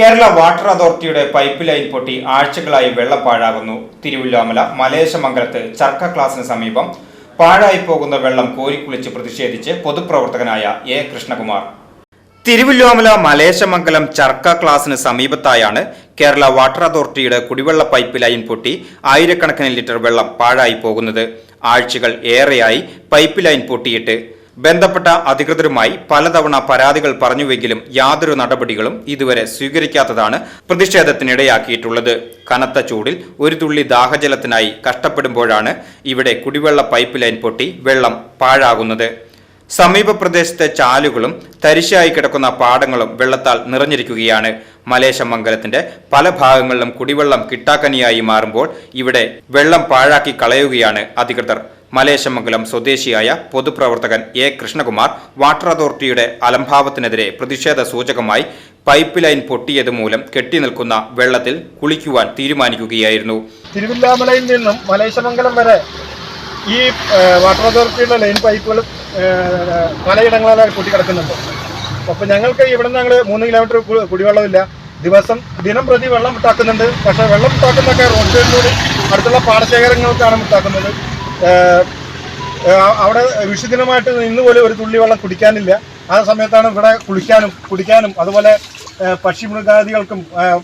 Kerala water അതോറിറ്റിയുടെ pipe line പൊട്ടി ആഴ്ചകളായി വെള്ളം പാഴാകുന്നു. തിരുവില്ലാമല മലേശമംഗലത്ത് ചർക്ക ക്ലാസിന് സമീപം പാഴായി പോകുന്ന വെള്ളം കോരിക്കുളിച്ച് പ്രതിഷേധിച്ച് പൊതുപ്രവർത്തകനായ എ. കൃഷ്ണകുമാർ. തിരുവല്ലോമല മലേശമംഗലം ചർക്ക ക്ലാസിന് സമീപത്തായാണ് കേരള വാട്ടർ അതോറിറ്റിയുടെ കുടിവെള്ള പൈപ്പ് ലൈൻ പൊട്ടി ആയിരക്കണക്കിന് ലിറ്റർ വെള്ളം പാഴായി പോകുന്നത്. ആഴ്ചകൾ ഏറെയായി പൈപ്പ് ലൈൻ പൊട്ടിയിട്ട് ബന്ധപ്പെട്ട അധികൃതരുമായി പലതവണ പരാതികൾ പറഞ്ഞുവെങ്കിലും യാതൊരു നടപടികളും ഇതുവരെ സ്വീകരിക്കാത്തതാണ് പ്രതിഷേധത്തിനിടയാക്കിയിട്ടുള്ളത്. കനത്ത ചൂടിൽ ഒരു തുള്ളി ദാഹജലത്തിനായി കഷ്ടപ്പെടുമ്പോഴാണ് ഇവിടെ കുടിവെള്ള പൈപ്പ് ലൈൻ പൊട്ടി വെള്ളം പാഴാകുന്നത്. സമീപ പ്രദേശത്തെ ചാലുകളും തരിശായി കിടക്കുന്ന പാടങ്ങളും വെള്ളത്താൽ നിറഞ്ഞിരിക്കുകയാണ്. മലേശമംഗലത്തിന്റെ പല ഭാഗങ്ങളിലും കുടിവെള്ളം കിട്ടാക്കനിയായി മാറുമ്പോൾ ഇവിടെ വെള്ളം പാഴാക്കി കളയുകയാണ് അധികൃതർ. മലേശമംഗലം സ്വദേശിയായ പൊതുപ്രവർത്തകൻ എ. കൃഷ്ണകുമാർ വാട്ടർ അതോറിറ്റിയുടെ അലംഭാവത്തിനെതിരെ പ്രതിഷേധ സൂചകമായി പൈപ്പ് ലൈൻ പൊട്ടിയത് മൂലം കെട്ടിനിൽക്കുന്ന വെള്ളത്തിൽ കുളിക്കുവാൻ തീരുമാനിക്കുകയായിരുന്നു. തിരുവില്ലാമലയിൽ നിന്നും മലേശമംഗലം വരെ ഈ വാട്ടർ അതോറിറ്റിയുടെ ലൈൻ പൈപ്പുകൾ പലയിടങ്ങളിലായി പൊട്ടിക്കിടക്കുന്നുണ്ട്. അപ്പോൾ ഞങ്ങൾക്ക് ഇവിടെ ഞങ്ങൾ മൂന്ന് കിലോമീറ്റർ കുടിവെള്ളമില്ല. ദിവസം ദിനം പ്രതി വെള്ളം വിട്ടാക്കുന്നുണ്ട് പക്ഷെ വെള്ളം വിട്ടാക്കുന്നതൊക്കെ റോഡ് സൈഡിലൂടെ അടുത്തുള്ള പാടശേഖരങ്ങൾക്കാണ് ഏഹ്, അവിടെ വിഷുദിനമായിട്ട് ഇന്ന് പോലും ഒരു തുള്ളി വെള്ളം കുടിക്കാനില്ല. ആ സമയത്താണ് ഇവിടെ കുളിക്കാനും കുടിക്കാനും അതുപോലെ പക്ഷി ഏഹ്,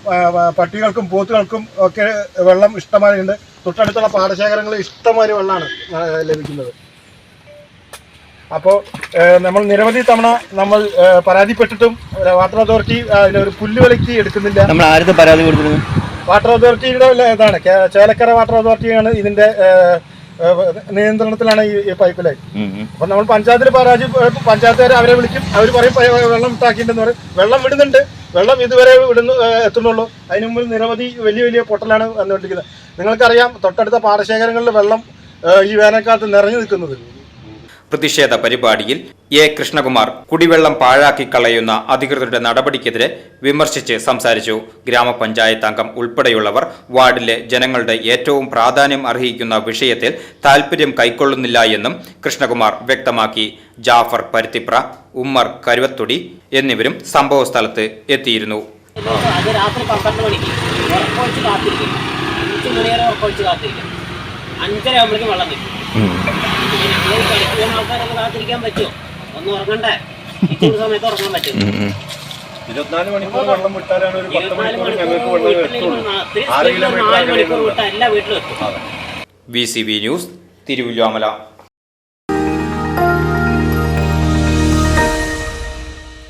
പട്ടികൾക്കും പോത്തുകൾക്കും ഒക്കെ വെള്ളം ഇഷ്ടമായിട്ടുണ്ട് തൊട്ടടുത്തുള്ള പാടശേഖരങ്ങളിൽ ഇഷ്ടമായ വെള്ളമാണ് ലഭിക്കുന്നത്. അപ്പോൾ നമ്മൾ നിരവധി തവണ നമ്മൾ പരാതിപ്പെട്ടിട്ടും വാട്ടർ അതോറിറ്റി അതിന്റെ ഒരു പുല്ല് വിലക്കി എടുക്കുന്നില്ല. നമ്മൾ ആരുടെ പരാതി കൊടുത്തിരുന്നു വാട്ടർ അതോറിറ്റിയുടെ ഇതാണ്. ചേലക്കര വാട്ടർ അതോറിറ്റിയാണ് ഇതിന്റെ നിയന്ത്രണത്തിലാണ് ഈ പൈപ്പ് ലൈൻ അപ്പൊ നമ്മൾ പഞ്ചായത്തിൽ പരാജി പഞ്ചായത്തുകാരെ അവരെ വിളിക്കും. അവർ പറയും "പ- വെള്ളം ഇട്ടാക്കിയിട്ടെന്ന് പറയും. വെള്ളം വിടുന്നുണ്ട്. വെള്ളം ഇതുവരെ വിടുന്നു എത്തുന്നുള്ളൂ. അതിന് മുമ്പിൽ നിരവധി വലിയ വലിയ പൊട്ടലാണ് വന്നുകൊണ്ടിരിക്കുന്നത്. നിങ്ങൾക്കറിയാം തൊട്ടടുത്ത പാടശേഖരങ്ങളിൽ വെള്ളം ഈ വേനൽക്കാലത്ത് നിറഞ്ഞു നിൽക്കുന്നത്. പ്രതിഷേധ പരിപാടിയിൽ എ. കൃഷ്ണകുമാർ കുടിവെള്ളം പാഴാക്കി കളയുന്ന അധികൃതരുടെ നടപടിക്കെതിരെ വിമർശിച്ച് സംസാരിച്ചു. ഗ്രാമപഞ്ചായത്ത് അംഗം ഉൾപ്പെടെയുള്ളവർ വാർഡിലെ ജനങ്ങളുടെ ഏറ്റവും പ്രാധാന്യം അർഹിക്കുന്ന വിഷയത്തിൽ താൽപര്യം കൈക്കൊള്ളുന്നില്ല എന്നും കൃഷ്ണകുമാർ വ്യക്തമാക്കി. ജാഫർ പരുത്തിപ്ര ഉമ്മർ കരുവത്തൊടി എന്നിവരും സംഭവസ്ഥലത്ത് എത്തിയിരുന്നു. അഞ്ചര ആകുമ്പോഴേക്കും വെള്ളം ആൾക്കാരൊക്കെ കാത്തിരിക്കാൻ പറ്റുമോ ഒന്ന് ഉറങ്ങണ്ടേ സമയത്ത് ഉറങ്ങാൻ പറ്റും ഇരുപത്തിനാല് മണിക്കൂർ വെള്ളം വിട്ടാലാണ് ഒരു പത്ത് മണിക്കൂർ ഞങ്ങൾക്ക് വെള്ളം എത്തുള്ളൂ വിട്ടാൽ എല്ലാ വീട്ടിലും എത്തും. V C B news Thiruvallomala